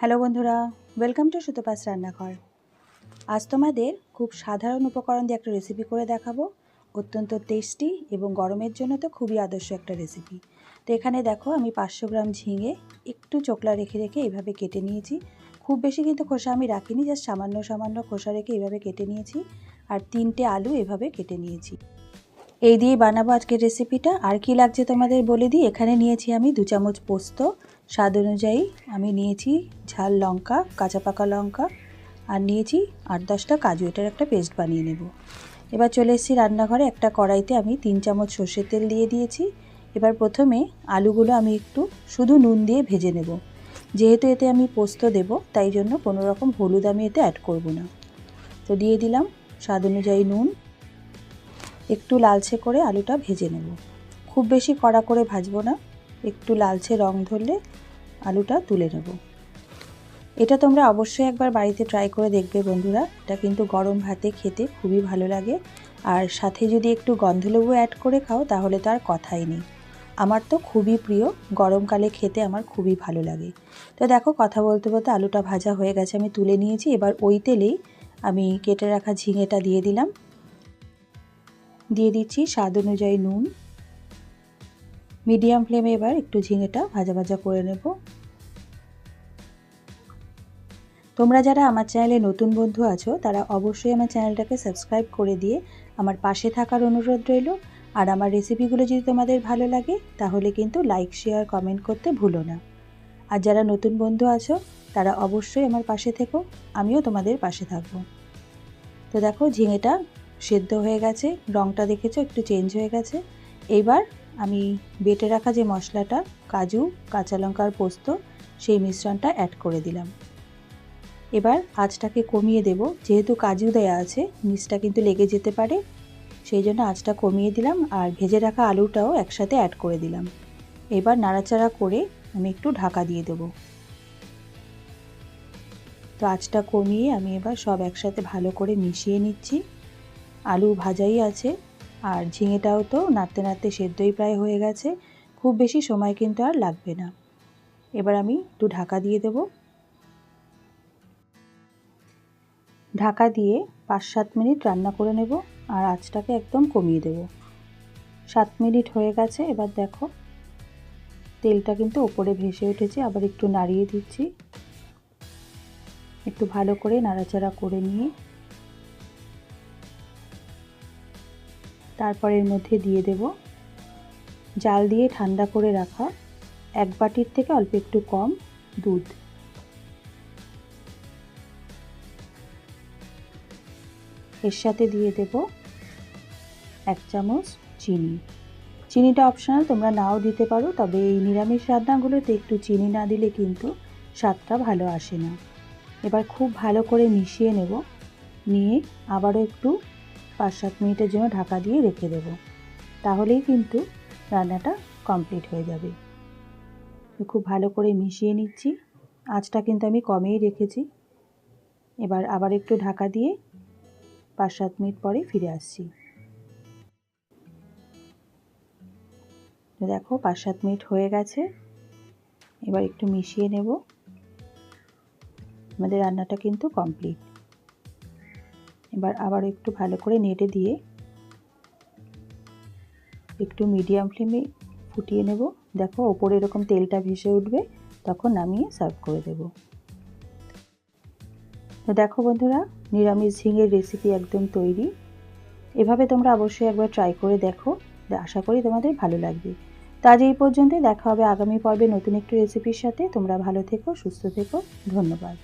Hello বন্ধুরা welcome to সুতোপাস রান্নাঘর। আজ তোমাদের খুব সাধারণ উপকরণ দিয়ে একটা রেসিপি করে দেখাবো। অত্যন্ত টেস্টি এবং গরমের জন্য তো খুবই আদর্শ একটা রেসিপি তো এখানে দেখো, আমি পাঁচশো গ্রাম ঝিঙে একটু চোকলা রেখে রেখে এইভাবে কেটে নিয়েছি। খুব বেশি কিন্তু খোসা আমি রাখিনি জাস্ট সামান্য সামান্য খোসা রেখে এইভাবে কেটে নিয়েছি। আর তিনটে আলু এভাবে কেটে নিয়েছি। এই দিয়েই বানাবো আজকের রেসিপিটা আর কি লাগছে তোমাদের বলে দিই? এখানে নিয়েছি আমি দু চামচ পোস্ত। স্বাদ অনুযায়ী আমি নিয়েছি ঝাল লঙ্কা, কাঁচা পাকা লঙ্কা। আর নিয়েছি আট দশটা কাজু। এটার একটা পেস্ট বানিয়ে নেব। এবার চলে এসেছি রান্নাঘরে। একটা কড়াইতে আমি তিন চামচ সর্ষের তেল দিয়ে দিয়েছি। এবার প্রথমে আলুগুলো আমি একটু শুধু নুন দিয়ে ভেজে নেব। যেহেতু এতে আমি পোস্ত দেব, তাই জন্য কোনো রকম হলুদ আমি এতে অ্যাড করব না। তো দিয়ে দিলাম। স্বাদ অনুযায়ী নুন একটু লালচে করে আলুটা ভেজে নেব। খুব বেশি কড়া করে ভাজবো না, একটু লালচে রং ধরলে আলুটা তুলে নেব। এটা তোমরা অবশ্যই একবার বাড়িতে ট্রাই করে দেখবে বন্ধুরা, এটা কিন্তু গরম ভাতে খেতে খুবই ভালো লাগে। আর সাথে যদি একটু গন্ধলেবু অ্যাড করে খাও, তাহলে তো আর কথাই নেই। আমার তো খুবই প্রিয় গরমকালে খেতে আমার খুবই ভালো লাগে। তো দেখো, কথা বলতে বলতে আলুটা ভাজা হয়ে গেছে, আমি তুলে নিয়েছি। এবার ওই তেলেই আমি কেটে রাখা ঝিঙেটা দিয়ে দিলাম। দিয়ে দিচ্ছি স্বাদ অনুযায়ী নুন। মিডিয়াম ফ্লেমে এবার একটু ঝিঙেটা ভাজা ভাজা করে নেব। তোমরা যারা আমার চ্যানেলে নতুন বন্ধু আছো, তারা অবশ্যই আমার চ্যানেলটাকে সাবস্ক্রাইব করে দিয়ে আমার পাশে থাকার অনুরোধ রইল। আর আমার রেসিপিগুলো যদি তোমাদের ভালো লাগে, তাহলে কিন্তু লাইক, শেয়ার, কমেন্ট করতে ভুলো না। আর যারা নতুন বন্ধু আছো, তারা অবশ্যই আমার পাশে থেকো, আমিও তোমাদের পাশে থাকব। তো দেখো, ঝিঙেটা সেদ্ধ হয়ে গেছে রঙটা দেখেছ একটু চেঞ্জ হয়ে গেছে। এবার আমি বেটে রাখা যে মশলাটা, কাজু, কাঁচা লঙ্কার পোস্ত, সেই মিশ্রণটা অ্যাড করে দিলাম। এবার আঁচটাকে কমিয়ে দেব, যেহেতু কাজু দেয়া আছে, নিচটা কিন্তু লেগে যেতে পারে, সেই জন্য আঁচটা কমিয়ে দিলাম আর ভেজে রাখা আলুটাও একসাথে অ্যাড করে দিলাম। এবার নাড়াচাড়া করে আমি একটু ঢাকা দিয়ে দেব। তো আঁচটা কমিয়ে আমি এবার সব একসাথে ভালো করে মিশিয়ে নিচ্ছি। আলু ভাজাই আছে। আর ঝিঙেটাও তো নাড়তে নাড়তে সেদ্ধই প্রায় হয়ে গেছে। খুব বেশি সময় কিন্তু আর লাগবে না। এবার আমি একটু ঢাকা দিয়ে দেব। ঢাকা দিয়ে পাঁচ সাত মিনিট রান্না করে নেব আর আঁচটাকে একদম কমিয়ে দেব। সাত মিনিট হয়ে গেছে, এবার দেখো। তেলটা কিন্তু ওপরে ভেসে উঠেছে, আবার একটু নাড়িয়ে দিচ্ছি। একটু ভালো করে নাড়াচাড়া করে নিয়ে তারপর এর মধ্যে দিয়ে দেব। জাল দিয়ে ঠান্ডা করে রাখা এক বাটির থেকে অল্প একটু কম দুধ। এর সাথে দিয়ে দেব এক চামচ চিনি। চিনিটা অপশনাল তোমরা নাও দিতে পারো, তবে এই নিরামিষ রান্নাগুলোতে একটু চিনি না দিলে কিন্তু স্বাদটা ভালো আসে না। এবার খুব ভালো করে মিশিয়ে নেব। নিয়ে আবারও একটু পাঁচ সাত মিনিটের জন্য ঢাকা দিয়ে রেখে দেব। তাহলেই কিন্তু রান্নাটা কমপ্লিট হয়ে যাবে। খুব ভালো করে মিশিয়ে নিচ্ছি। আঁচটা কিন্তু আমি কমেই রেখেছি। এবার আবার একটু ঢাকা দিয়ে পাঁচ সাত মিনিট পরে ফিরে আসছি। দেখো পাঁচ সাত মিনিট হয়ে গেছে। এবার একটু মিশিয়ে নেব। আমাদের রান্নাটা কিন্তু কমপ্লিট। এবার আবার একটু ভালো করে নেড়ে দিয়ে একটু মিডিয়াম ফ্লেমে ফুটিয়ে নেব। দেখো, ওপরে এরকম তেলটা ভেসে উঠবে, তখন নামিয়ে সার্ভ করে দেব। তো দেখো বন্ধুরা, নিরামিষ ঝিঙের রেসিপি একদম তৈরি। এভাবে তোমরা অবশ্যই একবার ট্রাই করে দেখো। আশা করি তোমাদের ভালো লাগবে। তো আজ এই পর্যন্তই। দেখা হবে আগামী পর্বে নতুন একটি রেসিপির সাথে। তোমরা ভালো থেকো, সুস্থ থেকো। ধন্যবাদ।